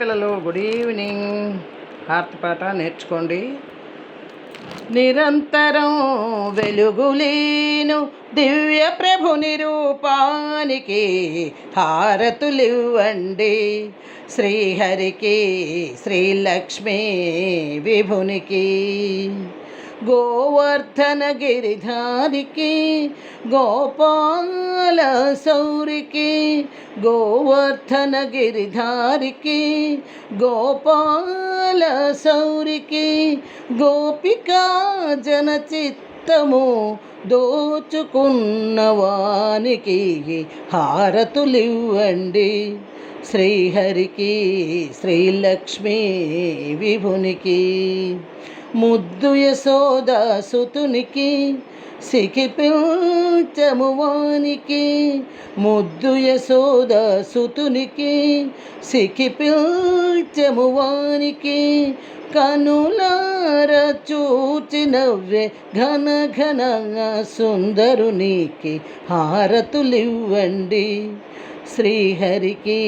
పిల్లలు good evening పాట నేర్చుకోండి. నిరంతరం వెలుగులేను దివ్య ప్రభు నిరూపానికి హారతులివ్వండి. శ్రీహరికి శ్రీలక్ష్మి విభునికి. గోవర్ధన గిరిధారికి గోపాల సౌరికి గోవర్ధన గిరిధారికి గోపాల సౌరికి గోపికా జనచిత్తము దోచుకున్నవానికి హారతులివ్వండి. శ్రీహరికి శ్రీలక్ష్మీ విభునికి ముద్దు యశోద సుతునికి సికిపించము ముద్దు యశోద సుతునికి సికిపించము వానికి. కనులార చూచినవ్వే ఘన ఘన సుందరునికి హారతులివ్వండి. శ్రీహరికి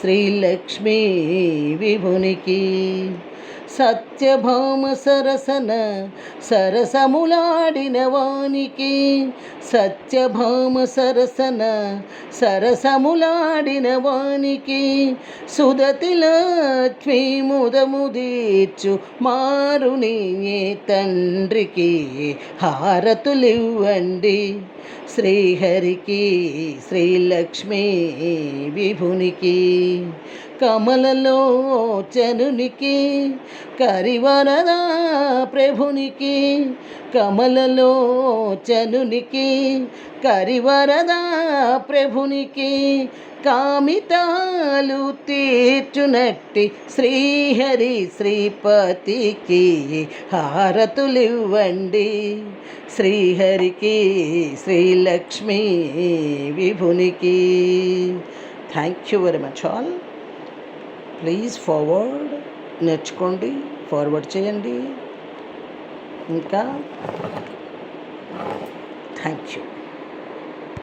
శ్రీలక్ష్మీ విభునికి. సత్యభామ సరసన సరసములాడిన వానికి. సత్యభామ సరసన సరసములాడిన వానికి. సుదతి లక్ష్మీ ముదముదీర్చు మారుని తండ్రికి హారతులివ్వండి. శ్రీహరికి శ్రీలక్ష్మీ విభునికి. కమలలోచనునికి కరివరదా ప్రభునికి కమలలోచనునికి కరివరదా ప్రభునికి కామితాలు తీర్చునట్టి శ్రీహరి శ్రీపతికి హారతులివ్వండి. శ్రీహరికి Srilakshmi విభునికి. Thank you very much all please forward నేర్చుకోండి ఫార్వర్డ్ చేయండి. ఇంకా? Thank you.